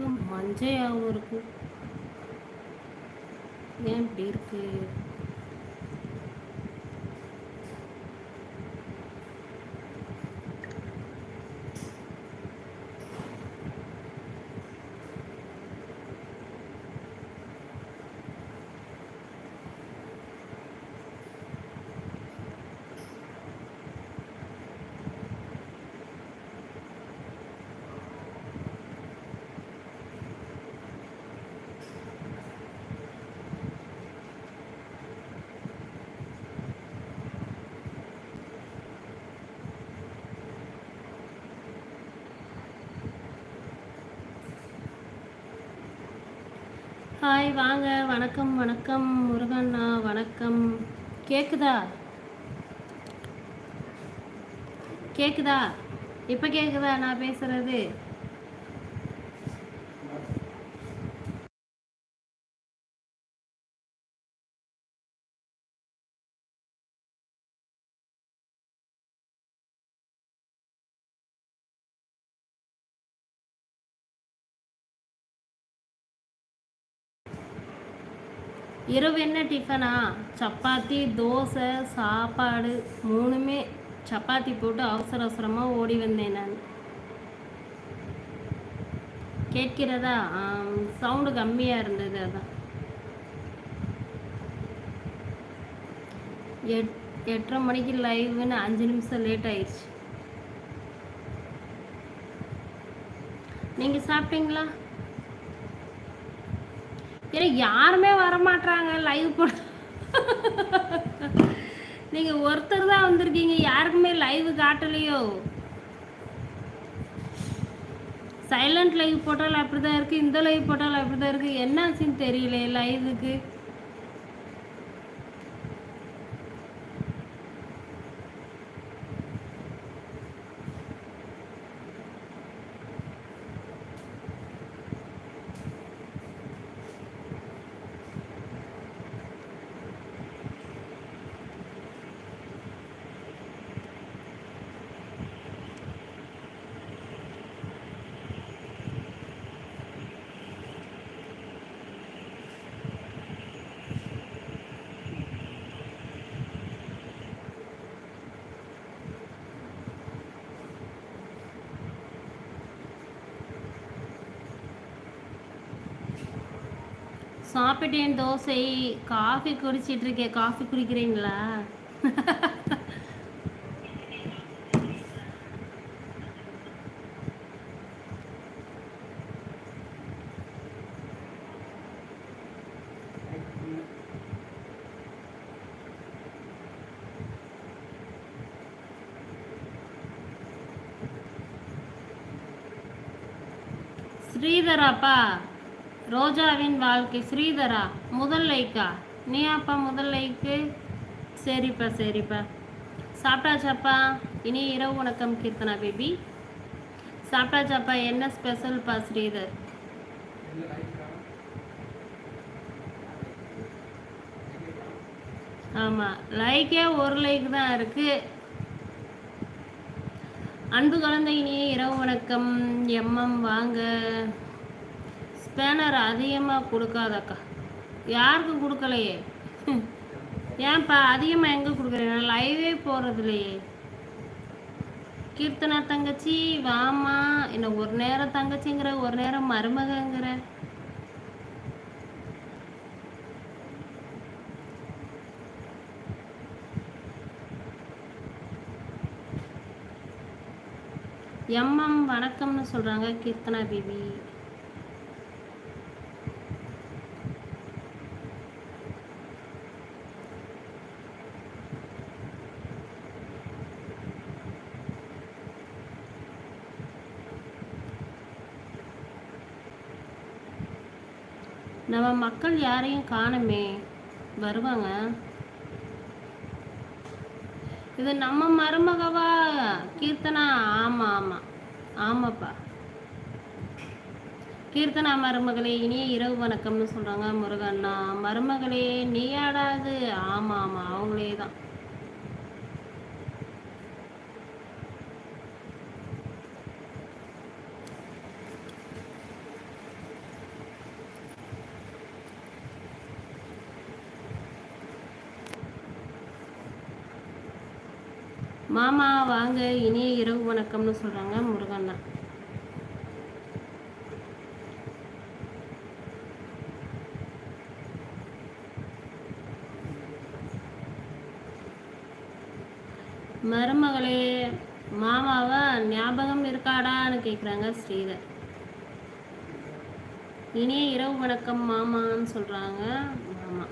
இருக்கு மஞ்சையாகவும் இருக்கும். ஏன் இப்படி இருக்கு? ஹாய் வாங்க. வணக்கம் வணக்கம். முருகண்ணா வணக்கம். கேக்குதா? கேக்குதா? இப்போ கேக்குதா நான் பேசுறது? இரவு என்ன டிஃபனா சப்பாத்தி தோசை சாப்பாடு மூணுமே சப்பாத்தி போட்டு அவசர அவசரமாக ஓடி வந்தேன் நான். கேட்கிறதா? சவுண்டு கம்மியாக இருந்தது அதான். எட் எட்டரை மணிக்கு லைவ்னு அஞ்சு நிமிஷம் லேட் ஆயிடுச்சு. நீங்கள் சாப்பிட்டீங்களா? ஏன்னா யாருமே வரமாட்றாங்க லைவ் போட. நீங்கள் ஒருத்தர் தான் வந்திருக்கீங்க யாருக்குமே லைவ் காட்டலையோ? சைலண்ட் லைவ் போட்டாலும் அப்படி தான் இருக்குது இந்த லைவ் போட்டாலும் அப்படி தான் இருக்குது என்னாச்சுன்னு தெரியல லைவுக்கு சாப்பிட்டேன் தோசை. காஃபி குடிச்சிட்டு இருக்கேன். காஃபி குடிக்கிறீங்களா? ஸ்ரீதராப்பா. ரோஜாவின் வாழ்க்கை ஸ்ரீதரா முதல் லைக்கா? நீ அப்பா முதல் லைக்கு? சரிப்பா சரிப்பா. சாப்பிட்டாச்சாப்பா? இனி இரவு வணக்கம் கீர்த்தனா பேபி. சாப்பிட்டாச்சாப்பா? என்ன ஸ்பெஷல்ப்பா ஸ்ரீதர்? ஆமாம் லைக்கே ஒரு லைக் தான் இருக்குது அன்பு கலந்த இனிய இரவு வணக்கம். எம்எம் வாங்க. ஸ்பேனர் அதிகமாக கொடுக்காதக்கா. யாருக்கும் கொடுக்கலையே. ஏன்ப்பா அதிகமாக எங்கே கொடுக்குறேன் லைவே போகிறது இல்லையே கீர்த்தனா தங்கச்சி வாமா என்ன ஒரு நேரம் தங்கச்சிங்கிற ஒரு நேரம் மருமகங்கிற. எம்எம் வணக்கம்னு சொல்கிறாங்க கீர்த்தனா பிபி நம்ம மக்கள் யாரையும் காணுமே. வருவாங்க. இது நம்ம மருமகவா? கீர்த்தனா? ஆமாம் ஆமாம் ஆமாப்பா. கீர்த்தனா மருமகளே இனிய இரவு வணக்கம்னு சொல்கிறாங்க முருகண்ணா. மருமகளே நீயாடாது? ஆமா ஆமாம் ஆமாம் அவங்களே தான் மாமா வாங்க இனிய இரவு வணக்கம்னு சொல்கிறாங்க முருகண்ணா மருமகளே மாமாவை ஞாபகம் இருக்காடான்னு கேட்குறாங்க ஸ்ரீதர். இனிய இரவு வணக்கம் மாமான்னு சொல்கிறாங்க மாமா.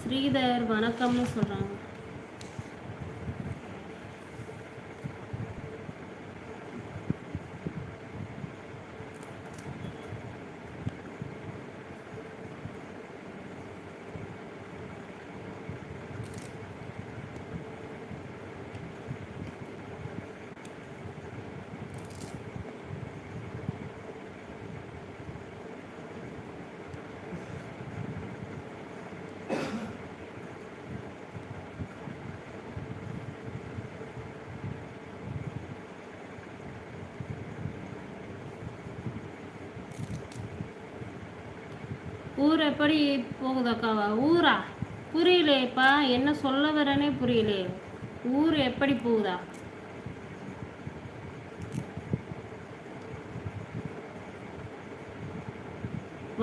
ஸ்ரீதர் வணக்கம்னு சொல்கிறாங்க ஊர் எப்படி போகுதாக்காவா ஊரா? புரியலையேப்பா என்ன சொல்ல வரேனே புரியலையே ஊர் எப்படி போகுதா?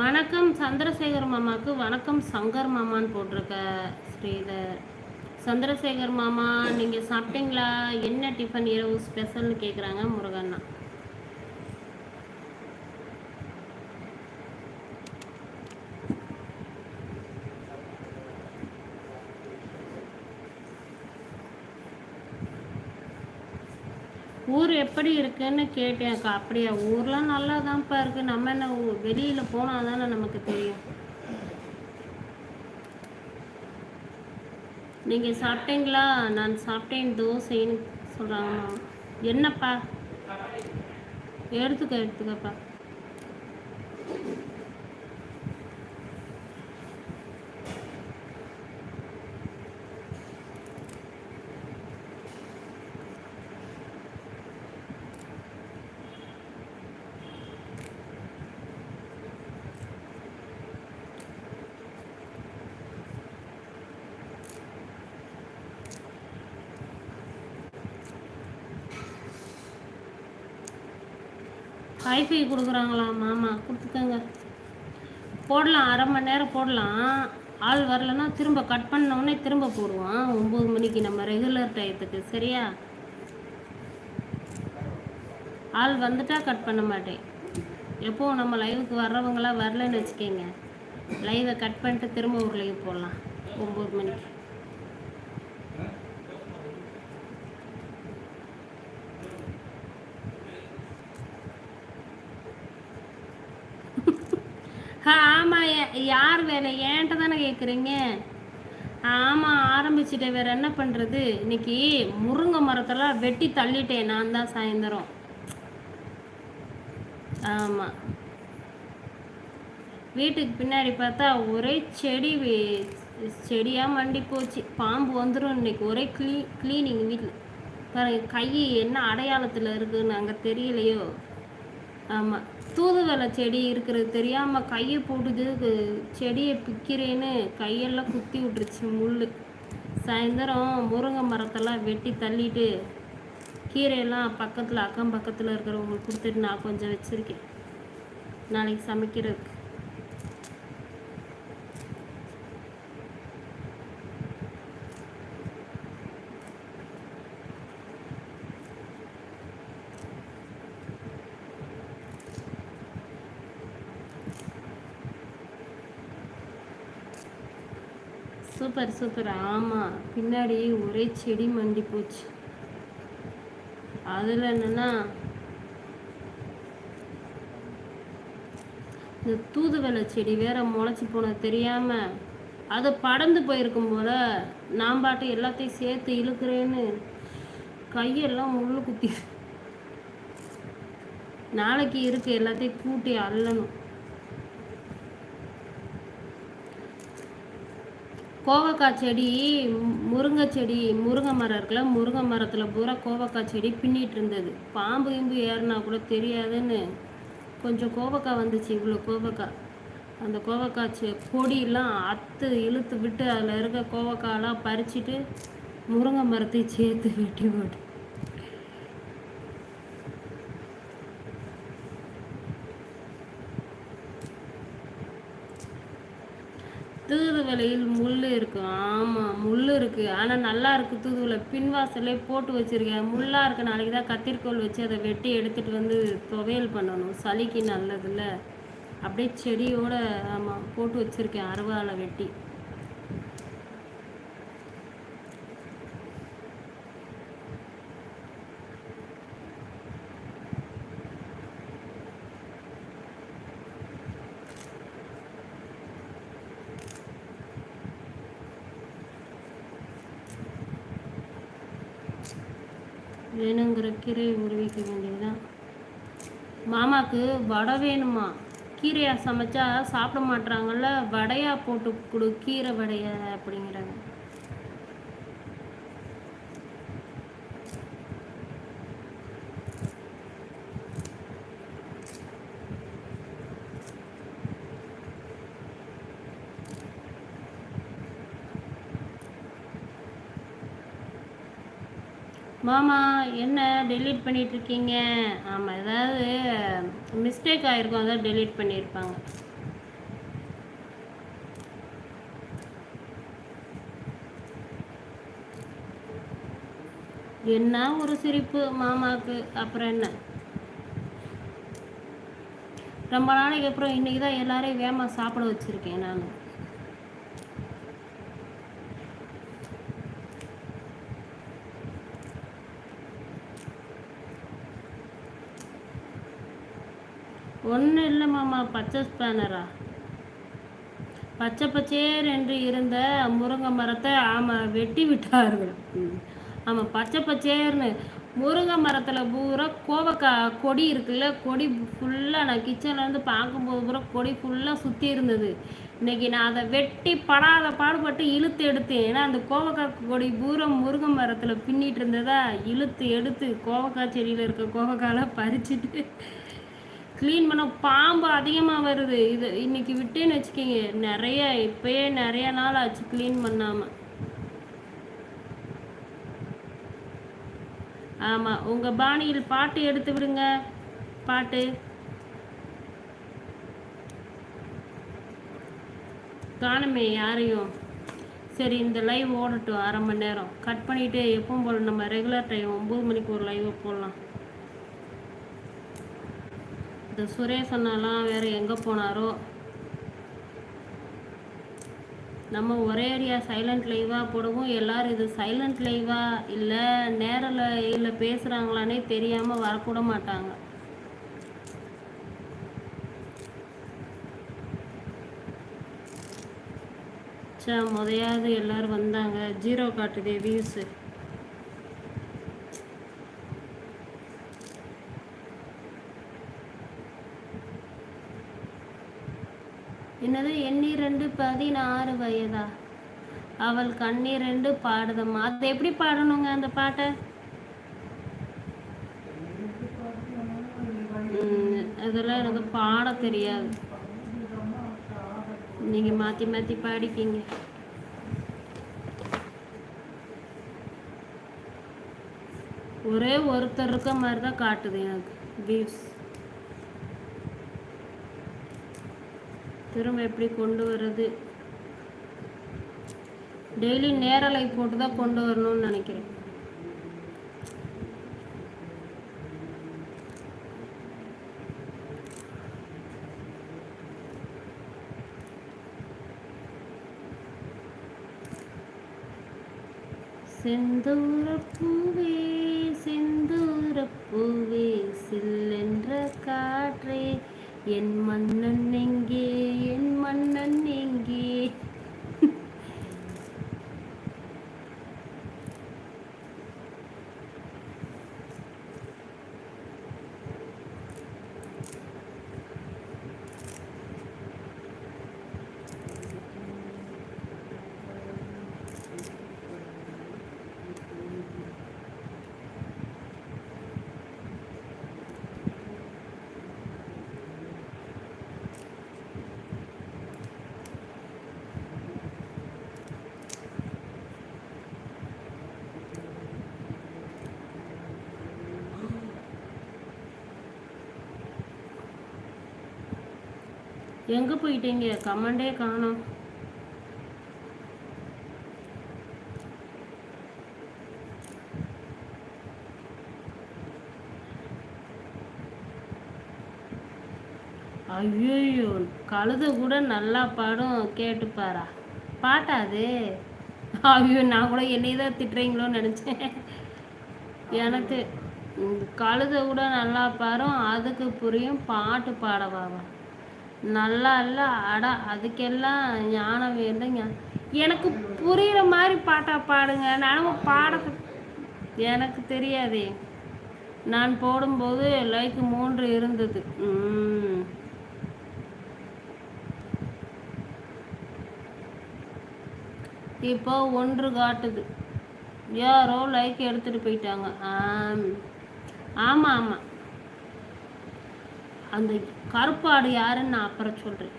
வணக்கம் சந்திரசேகர் மாமாவுக்கு வணக்கம் சங்கர் மாமான்னு போட்டிருக்க ஸ்ரீதர். சந்திரசேகர் மாமா நீங்கள் சாப்பிட்டீங்களா? என்ன டிஃபன் இரவு ஸ்பெஷல்னு கேட்குறாங்க முருகண்ணா ஊர் எப்படி இருக்குன்னு கேட்டேன்க்கா அப்படியா? ஊர்லாம் நல்லா தான்ப்பா இருக்குது நம்ம என்ன வெளியில் போனால் தானே நமக்கு தெரியும். நீங்கள் சாப்பிட்டீங்களா? நான் சாப்பிட்டேன் தோசைன்னு சொல்கிறாங்கம்மா என்னப்பா? எடுத்துக்க எடுத்துக்கப்பா. ஹைஃபை கொடுக்குறாங்களா மாமா. கொடுத்துக்கோங்க. போடலாம் அரை மணி நேரம் போடலாம். ஆள் வரலன்னா திரும்ப கட் பண்ணவுடனே திரும்ப போடுவான். ஒம்பது மணிக்கு நம்ம ரெகுலர் டயத்துக்கு சரியா? ஆள் வந்துட்டா கட் பண்ண மாட்டேன். எப்போ நம்ம லைவுக்கு வர்றவங்களாம் வரலன்னு வச்சுக்கோங்க. லைவை கட் பண்ணிட்டு திரும்ப ஒரு லைவ் போடலாம். ஒம்பது மணிக்கு ஆ ஆமாம் யார் வேலை? ஏன்ட்ட தானே கேட்குறீங்க ஆமாம் ஆரம்பிச்சிட்டேன். வேறு என்ன பண்ணுறது இன்னைக்கு முருங்கை மரத்தெல்லாம் வெட்டி தள்ளிட்டேன் நான் தான் சாயந்தரம். ஆமாம் வீட்டுக்கு பின்னாடி பார்த்தா ஒரே செடி செடியாக மண்டி போச்சு. பாம்பு வந்துடும் இன்னைக்கு. ஒரே க்ளீ க்ளீனிங் வீட்டில் பாருங்க கை என்ன அடையாளத்தில் இருக்குதுன்னு அங்கே தெரியலையோ? ஆமாம் தூதுவளை செடி இருக்கிறது தெரியாமல் கையை போட்டுது செடியை பிக்கிறேன்னு கையெல்லாம் குத்தி விட்டுருச்சு முள் சாயந்தரம் முருங்கை மரத்தெல்லாம் வெட்டி தள்ளிட்டு கீரையெல்லாம் பக்கத்தில் அக்கம் பக்கத்தில் இருக்கிறவங்களுக்கு கொடுத்துட்டு நான் கொஞ்சம் வச்சுருக்கேன். நாளைக்கு சமைக்கிறதுக்கு. சூப்பர் சூப்பர் ஆமாம் பின்னாடி ஒரே செடி மண்டி போச்சு. அதில் என்னென்னா இந்த தூதுவளை செடி வேற முளைச்சி போனது தெரியாமல் அது படந்து போயிருக்கும் போல நான் பாட்டு எல்லாத்தையும் சேர்த்து இழுக்கிறேன்னு கையெல்லாம் முள்ளு குத்தி நாளைக்கு இருக்கு எல்லாத்தையும் கூட்டி அள்ளணும் கோவக்காய் செடி முருங்கை செடி முருங்கை மரம் இருக்குல்ல முருங்கை மரத்தில் பூரா கோவக்காய் செடி பின்னிட்டு இருந்தது. பாம்பு இம்பு ஏறினா கூட தெரியாதுன்னு. கொஞ்சம் கோவக்காய் வந்துச்சு இவ்வளோ கோவக்காய். அந்த கோவக்காய் செ கொடியெல்லாம் அத்து இழுத்து விட்டு அதில் இருக்க கோவக்காயெல்லாம் பறிச்சிட்டு முருங்கை மரத்தை சேர்த்து வெட்டி போட்டு தூதுவளையில் முள் இருக்கு. ஆமாம் முள் இருக்கு. ஆனால் நல்லா இருக்கு தூதுவளை. பின்வாசலே போட்டு வச்சிருக்கேன். முள்ளாக இருக்க நாளைக்கு தான் கத்திரிக்கோல் வச்சு அதை வெட்டி எடுத்துட்டு வந்து துவையல் பண்ணணும். சளிக்கு நல்லதுல்ல. அப்படியே செடியோட ஆமாம் போட்டு வச்சிருக்கேன். அருவாளை வெட்டி. வேணுங்கிற கீரையை உருவிக்க வேண்டியதுதான். மாமாக்கு வடை வேணுமா? கீரையா சமைச்சா சாப்பிட மாட்டுறாங்கல்ல வடையா போட்டு கொடு கீரை வடைய அப்படிங்கிறாங்க மாமா என்ன டெலீட் பண்ணிட்டு இருக்கீங்க ஆமாம் ஏதாவது மிஸ்டேக் ஆகிருக்கும் அதான் டெலீட் பண்ணியிருப்பாங்க. என்ன ஒரு சிரிப்பு மாமாவுக்கு? அப்புறம் என்ன? ரொம்ப நாளைக்கு அப்புறம் இன்னைக்கு தான் எல்லாரையும் வேமா சாப்பிட வச்சுருக்கேன் நான். ஒன்றும் இல்லை மாமா பச்சை ஸ்பேனரா பச்சை பச்சேர் என்று இருந்த முருங்கை மரத்தை ஆமாம் வெட்டி விட்டார்கள். ஆமாம் பச்சை பச்சேர்னு முருங்கை மரத்தில் பூரா கோவக்காய் கொடி இருக்குல்ல கொடி ஃபுல்லாக நான் கிச்சன்லேருந்து பார்க்கும்போது பூரா கொடி ஃபுல்லாக சுற்றி இருந்தது. இன்னைக்கு நான் அதை வெட்டி படாத பாடுபட்டு இழுத்து எடுத்தேன். ஏன்னா அந்த கோவக்காய் கொடி பூரா முருங்கை மரத்தில் பின்னிட்டு இருந்ததா இழுத்து எடுத்து கோவக்காய் செடியில் இருக்க கோவக்காயெல்லாம் பறிச்சுட்டு க்ளீன் பண்ண பாம்பு அதிகமாக வருது. இது இன்னைக்கு விட்டேன்னு வச்சுக்கிங்க. நிறைய இப்பயே நிறைய நாள் ஆச்சு க்ளீன் பண்ணாமல் ஆமாம் உங்கள் பாணியில் பாட்டு எடுத்து விடுங்க. பாட்டு. காணுமே யாரையும். சரி இந்த லைவ் ஓடட்டும். அரை மணி நேரம். கட் பண்ணிவிட்டு எப்பவும் போல் நம்ம ரெகுலர் டைம் ஒம்பது மணிக்கு ஒரு லைவை போடலாம். இந்த சுரேஷ் அண்ணாலாம் வேற எங்கே போனாரோ? நம்ம ஒரே ஏரியா சைலண்ட் லைவாக போடவும் எல்லாரும் இது சைலண்ட் லைவா இல்லை நேரில் இல்லை பேசுகிறாங்களானே தெரியாமல் வரக்கூட மாட்டாங்க. சே முதையாவது எல்லாரும் வந்தாங்க. ஜீரோ காட்டுதே வியூஸு என்னது? எண்ணிரண்டு பதினாறு வயதா? அவள் கண்ணிரண்டு பாடுதம்மா. அதை எப்படி பாடணுங்க அந்த பாட்டை? அதெல்லாம் எனக்கு பாட தெரியாது. நீங்க மாத்தி மாத்தி பாடிக்கிங்க. ஒரே ஒருத்தர் இருக்க மாதிரி தான் காட்டுது எனக்கு. வியூஸ் திரும்ப எப்படி கொண்டு வர்றது? டெய்லி நேரலை போட்டு தான் கொண்டு வரணும்னு நினைக்கிறேன். செந்தூரப்பூவே செந்தூரப்பூவே சில்லென்ற காற்றே என் மன்னனே எங்கே போயிட்டீங்க? கமெண்டே காணும். ஐயோ கழுத கூட நல்லா பாடும் கேட்டுப்பாரா? பாட்டாதே ஐயோ நான் கூட என்னை தான் திட்டுறீங்களோன்னு நினச்சேன். எனக்கு கழுத கூட நல்லா பாடும் அதுக்கு புரியும் பாட்டு பாடவாவா? நல்லா இல்லை அடா அதுக்கெல்லாம் ஞானம் வேண்டும் எனக்கு புரிகிற மாதிரி பாட்டா பாடுங்க. நானும் பாட எனக்கு தெரியாதே. நான் போடும்போது லைக் மூன்று இருந்தது. ம். இப்போ ஒன்று காட்டுது. யாரோ லைக் எடுத்துட்டு போயிட்டாங்க. ஆம். ஆமா ஆமா. அந்த கருப்பாடு யாருன்னு நான் அப்புறம் சொல்கிறேன்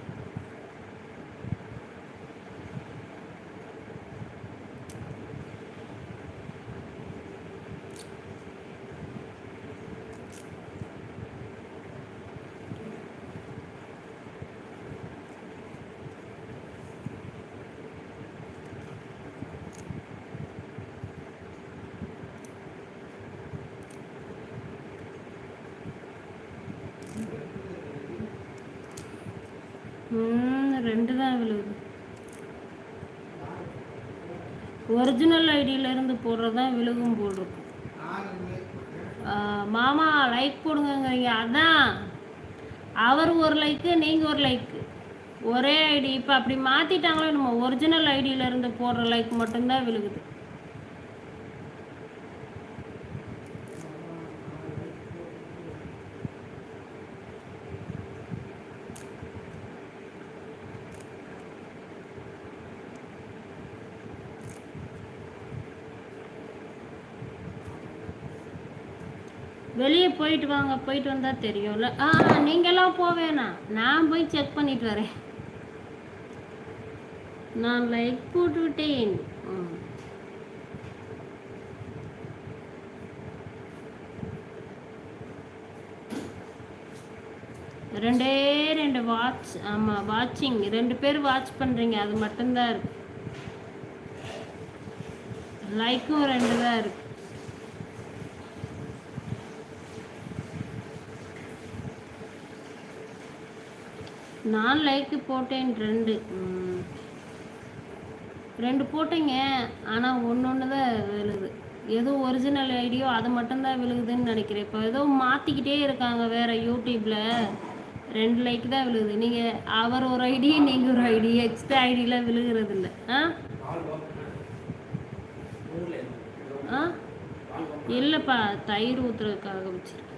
ம் ரெண்டு தான் விழுகுது. ஒரிஜினல் ஐடியில இருந்து போடுறது தான் விழுகும் போல் இருக்கும் மாமா லைக் போடுங்கங்கிறீங்க. அதான். அவர் ஒரு லைக்கு நீங்கள் ஒரு லைக்கு ஒரே ஐடி இப்போ அப்படி மாற்றிட்டாங்களோ நம்ம ஒரிஜினல் ஐடியில இருந்து போடுற லைக் மட்டும்தான் விழுகுது. வெளியே போயிட்டு வாங்க போயிட்டு வந்தால் தெரியும்ல. ஆ நீங்களாம் போவேண்ணா நான் போய் செக் பண்ணிட்டு வரேன். நான் லைக் போட்டு விட்டேன் ம். ரெண்டே ரெண்டு வாட்ச் ஆமாம் வாட்சிங் ரெண்டு பேர் வாட்ச் பண்ணுறீங்க அது மட்டும்தான் இருக்கு. லைக்கும் ரெண்டு தான் இருக்கு. நான் லைக்கு போட்டேன் ரெண்டு. ரெண்டு போட்டேங்க ஆனால் ஒன்று ஒன்று தான் விழுகுது எது ஒரிஜினல் ஐடியோ அது மட்டும்தான் விழுகுதுன்னு நினைக்கிறேன். இப்போ ஏதோ மாற்றிக்கிட்டே இருக்காங்க வேறு யூடியூப்பில் ரெண்டு லைக் தான் விழுகுது. நீங்கள் அவர் ஒரு ஐடி நீங்கள் ஒரு ஐடி எக்ஸ்ட்ரா ஐடியெலாம் விழுகிறது இல்லை ஆ? ஆ? இல்லைப்பா தயிர் ஊற்றுறதுக்காக வச்சுருக்கேன்.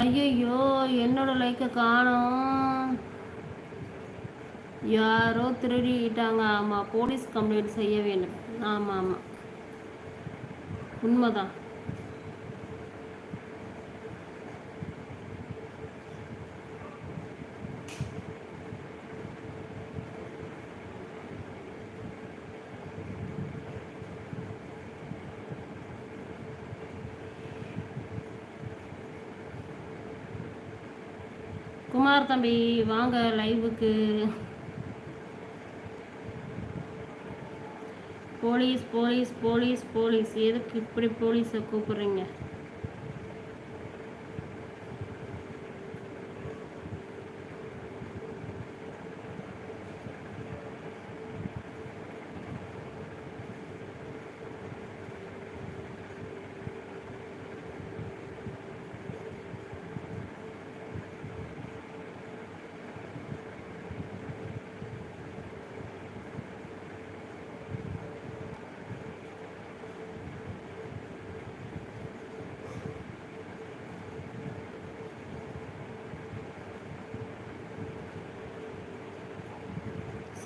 ஐயையோ என்னோட லைக்கை காணோம். யாரோ திருடிட்டாங்க. ஆமாம் போலீஸ் கம்ப்ளைண்ட் செய்ய வேண்டும். ஆமாம் ஆமாம் உண்மைதான் குமார் தம்பி வாங்க லைவுக்கு. Police police police police. எதுக்கு இப்படி போலீஸை கூப்பிட்றீங்க?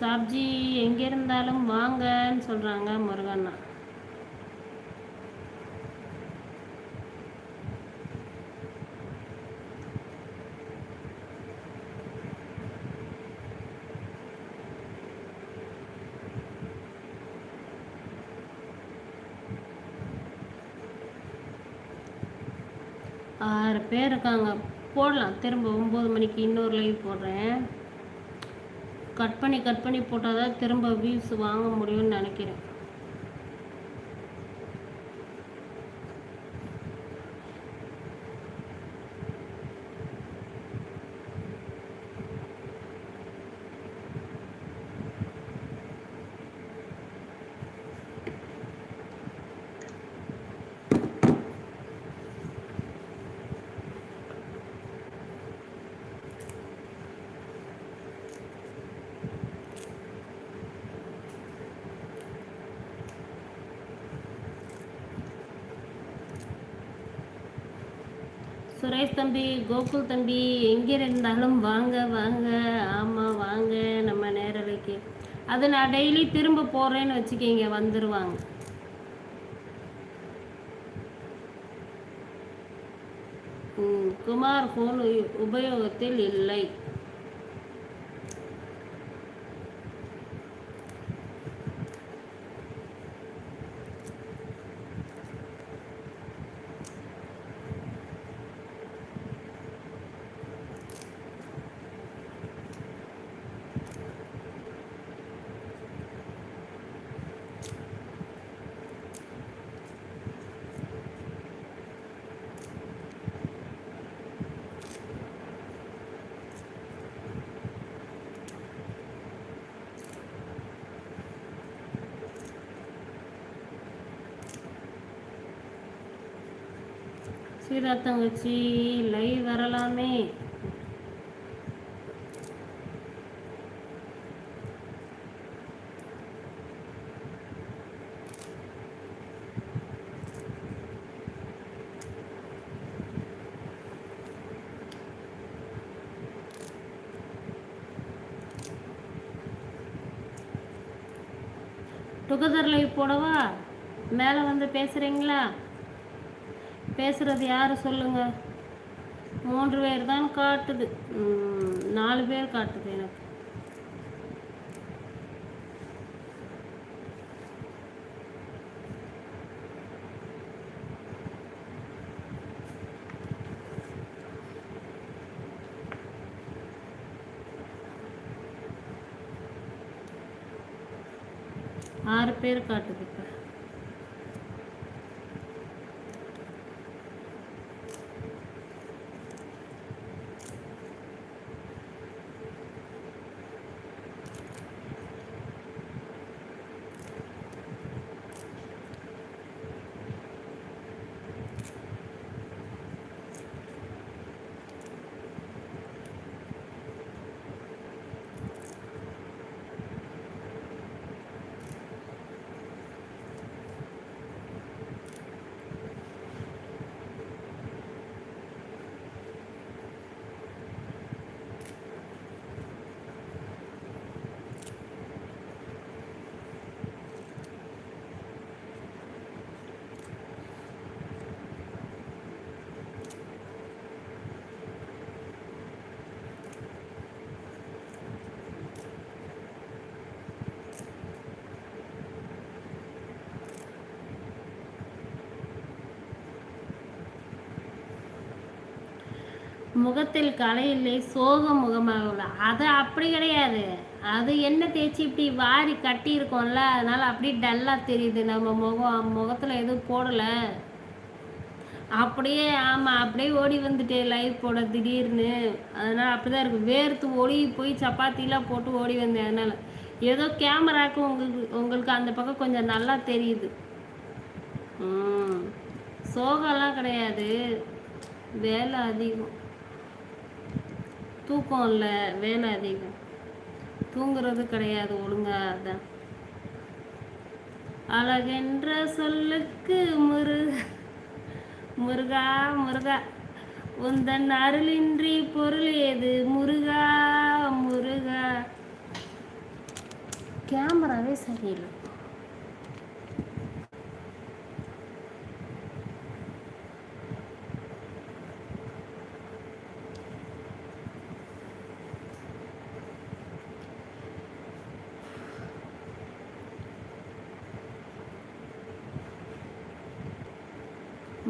சாப்ஜி எங்கே இருந்தாலும் வாங்கன்னு சொல்கிறாங்க முருகண்ணா. ஆறு பேர் இருக்காங்க. போடலாம். திரும்ப ஒம்பது மணிக்கு இன்னொரு லைவ் போடுறேன். கட் பண்ணி கட் பண்ணி போட்டால் தான் திரும்ப வியூஸ் வாங்க முடியும்னு நினைக்கிறேன். சுரேஷ் தம்பி கோகுல் தம்பி எங்கே இருந்தாலும் வாங்க வாங்க ஆமாம் வாங்க நம்ம நேரலைக்கு. அது நான் டெய்லி திரும்ப போகிறேன்னு வச்சுக்கிங்க வந்துடுவாங்க குமார் ஃபோன் உபயோகத்தில் இல்லை. சீதா தங்கச்சி லைவ் வரலாமே. டுகெதர் லைவ் போடவா? மேலே வந்து பேசுகிறீங்களா பேசுகிறது யார் சொல்லுங்கள் மூன்று பேர் தான் காட்டுது. நாலு பேர் காட்டுது எனக்கு. ஆறு பேர் காட்டுது இப்போ முகத்தில் கலை இல்லை சோக முகமாக உள்ள அது அப்படி கிடையாது. அது என்ன தேய்ச்சி இப்படி வாரி கட்டி இருக்கோம்ல அதனால அப்படியே டல்லாக தெரியுது. நம்ம முகம் முகத்தில் எதுவும் போடலை. அப்படியே ஆமாம் அப்படியே ஓடி வந்துட்டேன் லைவ் போட திடீர்னு. அதனால் அப்படி தான் இருக்குது வேர்த்து ஓடி போய் சப்பாத்திலாம் போட்டு ஓடி வந்தேன் அதனால். ஏதோ கேமராக்கு உங்களுக்கு உங்களுக்கு அந்த பக்கம் கொஞ்சம் நல்லா தெரியுது. சோகம்லாம் கிடையாது. வேலை அதிகம். தூக்கம் இல்லை வேலை அதிகம். தூங்குறது கிடையாது ஒழுங்கா அதான். அழகென்ற சொல்லுக்கு முரு முருகா முருகா உந்தன் அருளின்றி பொருள் ஏது? முருகா முருகா. கேமராவே சரியில்லை.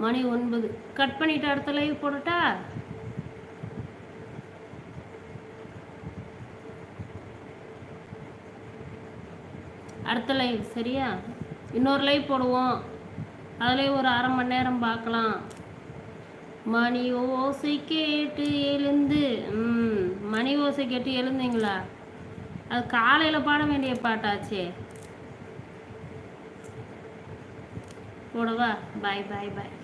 மணி ஒன்பது. கட் பண்ணிட்டு அடுத்த லைவ் போடட்டா அடுத்த லைவ் சரியா? இன்னொரு லைவ் போடுவோம். அதுலேயும் ஒரு அரை மணி நேரம் பார்க்கலாம். மணி ஓசை கேட்டு எழுந்து ம் மணி ஓசை கேட்டு எழுந்தீங்களா? அது காலையில் பாட வேண்டிய பாட்டாச்சே. போடவா? பாய் பாய் பாய்